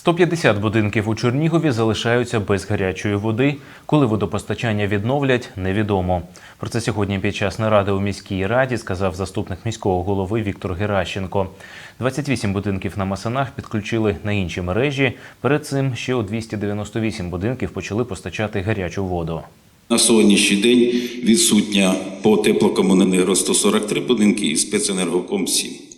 150 будинків у Чернігові залишаються без гарячої води. Коли водопостачання відновлять, невідомо. Про це сьогодні під час наради у міській раді сказав заступник міського голови Віктор Геращенко. 28 будинків на Масанах підключили на інші мережі. Перед цим ще у 298 будинків почали постачати гарячу воду. На сьогоднішній день відсутня по теплокомуненерго 143 будинки і спеценергоком 7.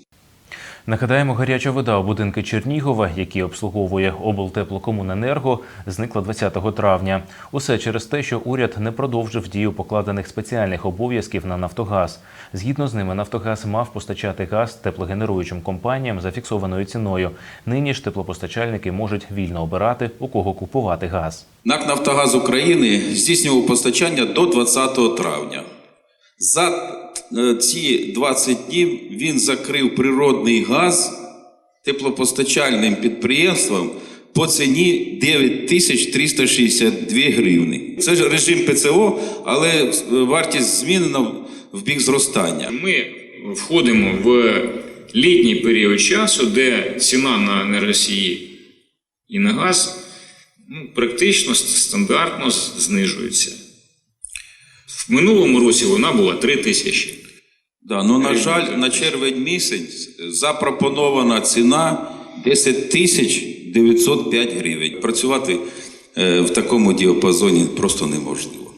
Нагадаємо, гаряча вода у будинки Чернігова, які обслуговує облтеплокомуненерго, зникла 20 травня. Усе через те, що уряд не продовжив дію покладених спеціальних обов'язків на Нафтогаз. Згідно з ними, Нафтогаз мав постачати газ теплогенеруючим компаніям за фіксованою ціною. Нині ж теплопостачальники можуть вільно обирати, у кого купувати газ. НАК «Нафтогаз України здійснював постачання до 20 травня. За ці 20 днів він закрив природний газ теплопостачальним підприємствам по ціні 9362 гривни. Це ж режим ПЦО, але е, вартість змінена в бік зростання. Ми входимо в літній період часу, де ціна на енергосії і на газ ну, практично стандартно знижується. В минулому році вона була 3 тисячі. Да, ну, на жаль, на червень місяць запропонована ціна 10 тисяч 905 гривень. Працювати е, в такому діапазоні просто неможливо.